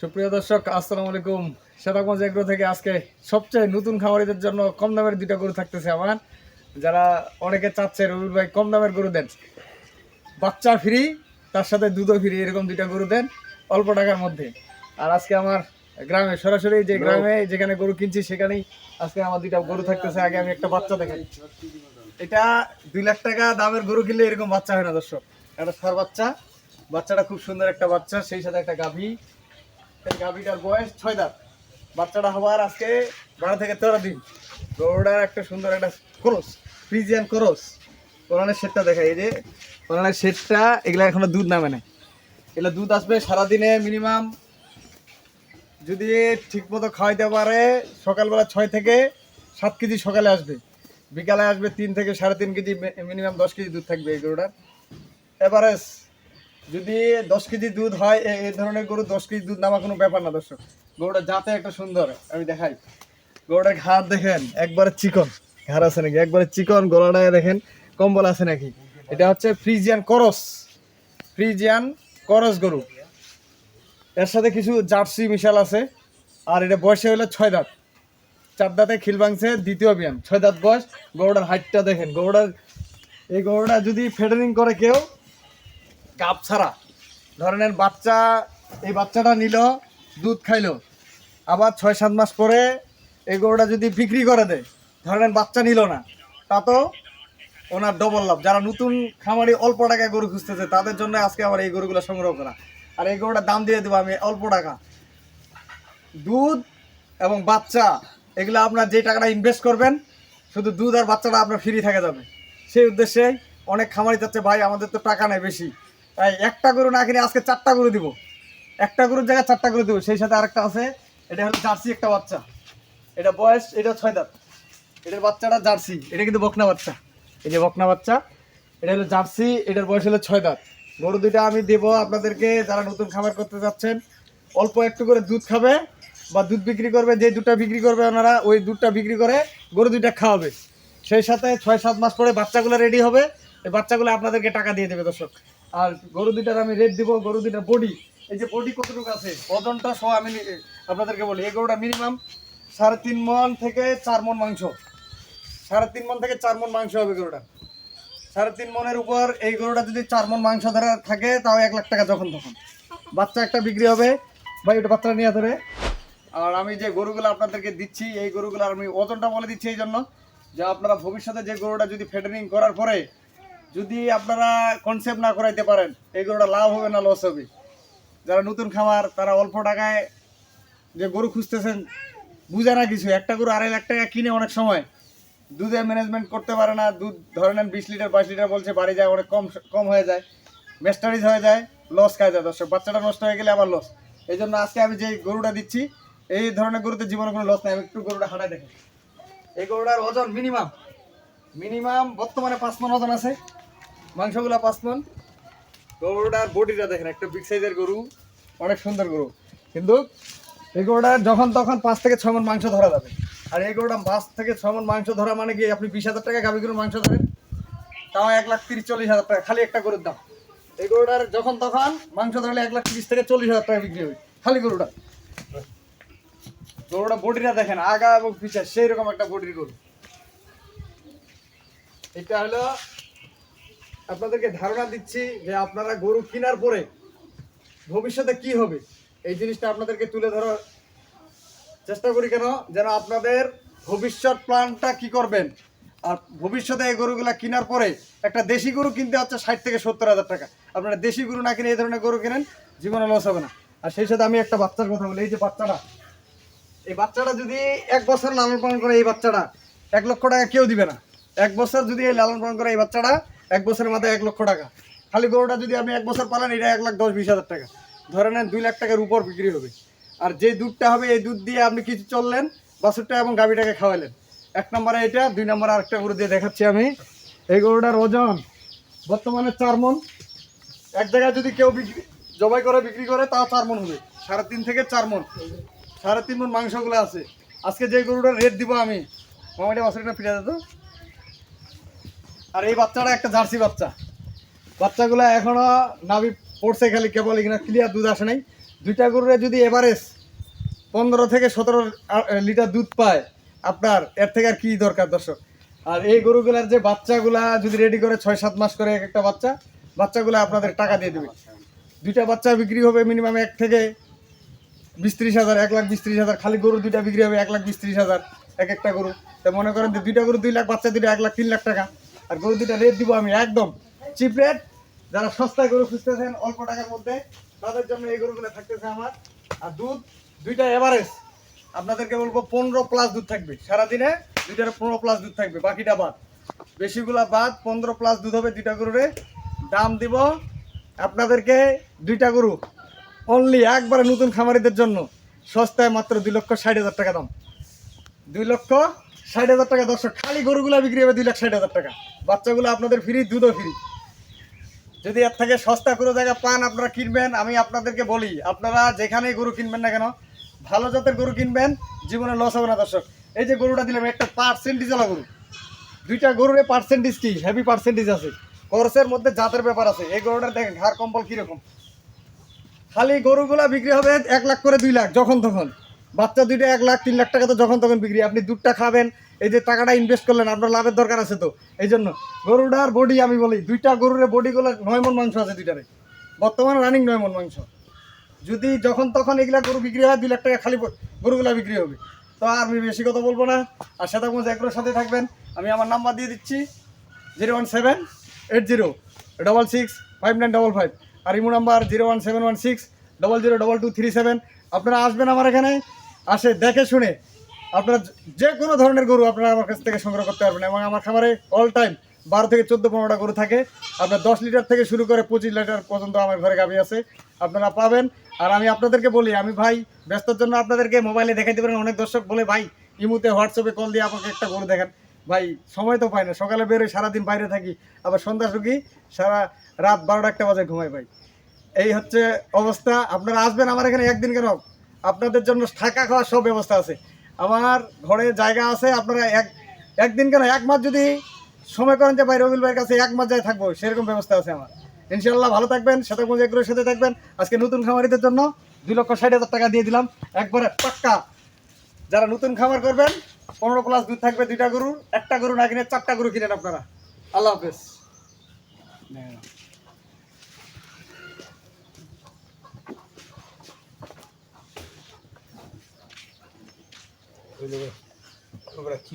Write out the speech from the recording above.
সুপ্রিয় দর্শক আসসালামু আলাইকুম। সেতাগঞ্জ এগ্রো থেকে আজকে সবচেয়ে নতুন খামারিদের জন্য কম দামের দুইটা গরু থাকতেছে আমার। যারা অনেকে চাচ্ছে রবির ভাই কম দামের গরু দেন। বাচ্চা ফ্রি তার সাথে দুধও ফ্রি এরকম দুইটা গরু দেন অল্প টাকার মধ্যে। আর আজকে আমার গ্রামে সরাসরি যে গ্রামে যেখানে গরু কিনছি সেখানেই আজকে আমার দুইটা গরু থাকতেছে। আগে আমি একটা বাচ্চা দেখাই। এটা দুই লাখ টাকা দামের গরু কিনলে এরকম বাচ্চা হয় না দর্শক। একটা সার বাচ্চা। বাচ্চাটা খুব সুন্দর একটা বাচ্চা সেই সাথে একটা গাভী। এই গাভীটার বয়স ছয় দাঁত। বাচ্চাটা হওয়ার আজকে বারো থেকে তেরো দিন। গরুটার একটা সুন্দর একটা ক্রস, ফ্রিজিয়ান ক্রস। কোরআনের শেডটা দেখাই, এই যে কোরআনের শেডটা, এগুলা এখনও দুধ নামে না এগুলো দুধ আসবে সারাদিনে মিনিমাম। যদি ঠিক মতো খাওয়াইতে পারে, সকালবেলা ছয় থেকে সাত কেজি সকালে আসবে। বিকালে আসবে তিন থেকে সাড়ে তিন কেজি মিনিমাম দশ কেজি দুধ থাকবে এই গরুটার। এভারেজ যদি দশ কেজি দুধ হয় এই ধরনের গরু দশ কেজি দুধ নামা কোনো ব্যাপার না দর্শক। গরুটা যাতে একটা সুন্দর, আমি দেখাই। গরুটার ঘাড় দেখেন, একবারে চিকন। ঘাড় আছে নাকি? একবারে চিকন, গলাটায় দেখেন কম্বল আছে নাকি? এটা হচ্ছে ফ্রিজিয়ান করস। ফ্রিজিয়ান করস গরু। এর সাথে কিছু জার্সি মিশাল আছে, আর এটা বয়সে হলো ছয় দাঁত। চার দাঁতে খিল ভাঙছে, দ্বিতীয় বিয়ান। ছয় দাঁত বয়স, গরুটার হাইটটা দেখেন। গরুটার এই গরুটা যদি ফেডারিং করে কেউ কাপ ছাড়া। ধরেন বাচ্চা, এই বাচ্চাটা নিল, দুধ খাইলো। আবার ছয়, সাত মাস পরে এই গরুটা যদি বিক্রি করে দেয় ধরেন বাচ্চা নিল না তা তো ওনার ডবল লাভ। যারা নতুন খামারি অল্প টাকায় গরু খুঁজতেছে, তাদের জন্য আজকে আমার এই গরুগুলো সংগ্রহ করা। আর এই গরুটার দাম দিয়ে দেবো আমি অল্প টাকা। দুধ এবং বাচ্চা, এগুলো আপনার যে টাকাটা ইনভেস্ট করবেন, শুধু দুধ আর বাচ্চাটা আপনার ফ্রি থাকে যাবে। সেই উদ্দেশ্যে অনেক খামারি চাচ্ছে, ভাই, আমাদের তো টাকা নেই বেশি। তাই একটা গরু না কিনে আজকে চারটা গরু দিব। একটা গরুর জায়গায় চারটা গরু দিব। সেই সাথে আরেকটা আছে, এটা হলো জার্সি, একটা বাচ্চা। এটা বয়স, এটা ছয় দাঁত। এটার বাচ্চাটা জার্সি, এটা কিন্তু বকনা বাচ্চা। এই যে বকনা বাচ্চা, এটা হলো জার্সি, এটার বয়স হলো ছয় দাঁত। গরু দুইটা আমি দেব আপনাদেরকে, যারা নতুন খাবার করতে যাচ্ছেন। অল্প একটু করে দুধ খাবে বা দুধ বিক্রি করবে, যে দুধটা বিক্রি করবে ওনারা, ওই দুধটা বিক্রি করে গরু দুইটা খাওয়াবে। সেই সাথে ছয়, সাত মাস পরে বাচ্চাগুলো রেডি হবে। এই বাচ্চাগুলো আপনাদেরকে টাকা দিয়ে দেবে, দর্শক। আর গরু দুটার আমি রেট দিব, গরু দুইটার বডি এই যে বডি কতটুকু আছে? ওজনটা সহ আমি আপনাদেরকে বলি, এই গরুটা মিনিমাম সাড়ে তিন মন থেকে চার মন মাংস। সাড়ে তিন মন থেকে চার মন মাংস হবে গরুটা। সাড়ে তিন মনের উপর এই গরুটা যদি চার মন মাংস ধরে থাকে, তাও এক লাখ টাকা যখন তখন। বাচ্চা একটা বিক্রি হবে। ভাই, ওটা বাচ্চাটা নিয়ে ধরে আর আমি যে গরুগুলো আপনাদেরকে দিচ্ছি, এই গরুগুলো আমি ওজনটা বলে দিচ্ছি এই জন্য। যে আপনারা ভবিষ্যতে যে গরুটা যদি ফেডারিং করার পরে যদি আপনারা কনসেপ্ট না করাইতে পারেন এই গরুটা লাভ হবে না লস হবে। যারা নতুন খামার, তারা অল্প টাকায় যে গরু খুঁজতেছেন, বুঝে না কিছু। একটা গরু আড়াই লাখ টাকা কিনে অনেক সময়, দুধের ম্যানেজমেন্ট করতে পারে না, দুধ ধরে নেন বিশ লিটার, বাইশ লিটার বলছে, বাড়ি যায়, অনেক কম কম হয়ে যায়। মেস্টারিজ হয়ে যায় লস খায় যায়। দর্শক, বাচ্চাটা নষ্ট হয়ে গেলে আবার লস এই জন্য আজকে আমি যে গরুটা দিচ্ছি, এই ধরনের গরুতে জীবনে কোনো লস নাই। আমি একটু গরুটা হাঁটাই দেখেন। এই গরুটার ওজন মিনিমাম মিনিমাম বর্তমানে পাঁচ মন ওজন আছে। মাংসগুলা পাঁচ মন গরুটার বডিটা দেখেন, একটা বিগ সাইজের গরু, অনেক সুন্দর গরু। কিন্তু এই গরুটার যখন তখন পাঁচ থেকে ছয় মন মাংস ধরা যাবে। আর এই গরুটা পাঁচ থেকে ছয় মন মাংস ধরা মানে কি, আপনি বিশ হাজার টাকা গাভি গরুর মাংস ধরেন, তাও এক লাখ তিরিশ চল্লিশ হাজার টাকা, খালি একটা গরুর দাম। এই গরুটার যখন তখন মাংস ধরলে এক লাখ তিরিশ থেকে চল্লিশ হাজার টাকা বিক্রি হবে খালি গরুটা। গরুটা বডিটা দেখেন, আগা এবং পিছা সেই রকম একটা বডির গরু। এটা হলো আপনাদেরকে ধারণা দিচ্ছি যে আপনারা গরু কেনার পরে ভবিষ্যতে কি হবে? এই জিনিসটা আপনাদেরকে তুলে ধরার চেষ্টা করি কেন? যেন আপনাদের ভবিষ্যৎ প্ল্যানটা কি করবেন? আর ভবিষ্যতে এই গরুগুলা কেনার পরে একটা দেশি গরু কিনতে হচ্ছে ষাট থেকে সত্তর হাজার টাকা। আপনারা দেশি গরু না কিনে এই ধরনের গরু কিনেন, জীবনে লস হবে না। আর সেই সাথে আমি একটা বাচ্চার কথা বলি, এই যে বাচ্চাটা, এই বাচ্চাটা যদি এক বছর লালন পালন করে এই বাচ্চাটা, এক লক্ষ টাকা কেউ দিবে না। এক বছর যদি এই লালন পালন করে এই বাচ্চাটা এক বছরের মাথায় এক লক্ষ টাকা। খালি গরুটা যদি আপনি এক বছর পালেন, এটা এক লাখ দশ, বিশ হাজার টাকা। ধরে নেন দুই লাখ টাকার উপর বিক্রি হবে। আর যে দুধটা হবে, এই দুধ দিয়ে আপনি কিছু চললেন, বাছুরটা এবং গাভিটাকে খাওয়ালেন। এক নম্বরে এটা, দুই নম্বরে আরেকটা গরু দিয়ে দেখাচ্ছি আমি। এই গরুটার ওজন বর্তমানে চার মন। এক জায়গায় যদি কেউ বিক্রি, জবাই করে, বিক্রি করে, তাও চার মন হবে। সাড়ে তিন থেকে চার মন। সাড়ে তিন মন মাংসগুলো আছে। আজকে যে গরুটার রেট দিব আমি। মামাটি বাছুরটা ফিরে যেত আর এই বাচ্চাটা একটা জার্সি বাচ্চা। বাচ্চাগুলো এখনও নাভি পড়ছে খালি কেবল এখানে ক্লিয়ার দুধ আসে নাই। দুইটা গরুরে যদি এভারেজ পনেরো থেকে সতেরো লিটার দুধ পায়, আপনার এর থেকে আর কী দরকার দর্শক? আর এই গরুগুলার যে বাচ্চাগুলা যদি রেডি করে ছয়, সাত মাস করে এক একটা বাচ্চা, বাচ্চাগুলো আপনাদের টাকা দিয়ে দেবে। দুইটা বাচ্চা বিক্রি হবে মিনিমাম এক থেকে বিশ ত্রিশ হাজার, এক লাখ বিশ ত্রিশ হাজার। খালি গরু দুইটা বিক্রি হবে এক লাখ বিশ ত্রিশ হাজার, এক একটা গরু। তা মনে করেন যে দুইটা গরু দুই লাখ, বাচ্চা দুইটা এক লাখ, তিন লাখ টাকা। আর গরু দুইটা রেট দিব আমি একদম চিপ রেট যারা সস্তায় গরু খুঁজতেছেন, অল্প টাকার মধ্যে তাদের জন্য এই গরুগুলো থাকতেছে আমার। আর দুধ, দুইটা এভারেজ আপনাদেরকে বলব, পনেরো প্লাস দুধ থাকবে। সারাদিনে দুইটার পনেরো প্লাস দুধ থাকবে, বাকিটা বাদ। বেশিগুলা বাদ, পনেরো প্লাস দুধ হবে দুইটা গরুরে। দাম দিব আপনাদেরকে দুইটা গরু। অনলি একবারে নতুন খামারিদের জন্য। সস্তায় মাত্র দুই লক্ষ ষাট হাজার টাকা দাম। দুই লক্ষ ষাট হাজার টাকা। দর্শক, খালি গরুগুলা বিক্রি হবে দুই লাখ ষাট হাজার টাকা। বাচ্চাগুলো আপনাদের ফ্রি দুধও ফ্রি যদি এর থেকে সস্তা কোনো জায়গা পান, আপনারা কিনবেন। আমি আপনাদেরকে বলি, আপনারা যেখানেই গরু কিনবেন না কেন, ভালো জাতের গরু কিনবেন, জীবনে লস হবে না দর্শক। এই যে গরুটা দিলাম, একটা পার্সেন্টেজ ওলা গরু। দুইটা গরুর পার্সেন্টেজ কি? হেভি পার্সেন্টেজ আছে। করসের মধ্যে জাতের ব্যাপার আছে। এই গরুটা দেখেন ঘাড় কম্বল কীরকম। খালি গরুগুলা বিক্রি হবে এক লাখ করে দুই লাখ, যখন তখন। বাচ্চা দুইটা এক লাখ, তিন লাখ টাকা তো যখন তখন বিক্রি। আপনি দুধটা খাবেন, এই যে টাকাটা ইনভেস্ট করলেন, আপনার লাভের দরকার আছে তো। এই জন্য গরুটার বডি আমি বলি, দুইটা গরুর বডিগুলো নয় মন মাংস আছে দুইটারে বর্তমানে রানিং নয় মন মাংস। যদি যখন তখন এগুলা গরু বিক্রি হয়, দুই লাখ টাকা খালি গরুগুলা বিক্রি হবে। তো আর আমি বেশি কথা বলব না। আর শ্বেতাগঞ্জ এগ্রোর সাথে থাকবেন। আমি আমার নাম্বার দিয়ে দিচ্ছি, zero one seven eight zero double six five nine double five. আর imo number zero one seven one six double zero double two three seven. আপনারা আসবেন আমার এখানে। আসে, দেখে শুনে। আপনারা যে কোনো ধরনের গরু আপনারা আমার কাছ থেকে সংগ্রহ করতে পারবেন এবং আমার খামারে অল টাইম বারো থেকে চোদ্দ, পনেরোটা গরু থাকে। আপনার দশ লিটার থেকে শুরু করে পঁচিশ লিটার পর্যন্ত আমার ঘরে গাভি আছে। আপনারা পাবেন। আর আমি আপনাদেরকে বলি, আমি ভাই ব্যস্তর জন্য আপনাদেরকে মোবাইলে দেখাইতে পারেন অনেক দর্শক বলে, ভাই, ইমুতে হোয়াটসঅ্যাপে কল দিয়ে আমাকে একটা গরু দেখান। ভাই, সময় তো পাই না। সকালে বেরোই সারাদিন বাইরে থাকি। আবার সন্ধ্যা সুখি, সারা রাত বারোটা, একটা বাজে ঘুমাই ভাই। এই হচ্ছে অবস্থা। আপনারা আসবেন আমার এখানে একদিন কেন? আপনাদের জন্য থাকা খাওয়ার সব ব্যবস্থা আছে। আমার ঘরে জায়গা আছে, আপনারা এক একদিন কেন, এক মাস যদি সময় করেন যে ভাই রবিল ভাইয়ের কাছে এক মাস যায় থাকব, সেরকম ব্যবস্থা আছে আমার। ইনশাল্লাহ ভালো থাকবেন শতগঞ্জ এগুলোর সাথে থাকবেন। আজকে নতুন খামারিদের জন্য দুই লক্ষ ষাট হাজার টাকা দিয়ে দিলাম। একবারে পাক্কা। যারা নতুন খামার করবেন, পনেরো প্লাস দুধ থাকবে দুইটা গরু একটা গরু না কিনে চারটা গরু কিনেন আপনারা। আল্লাহ হাফেজ। কি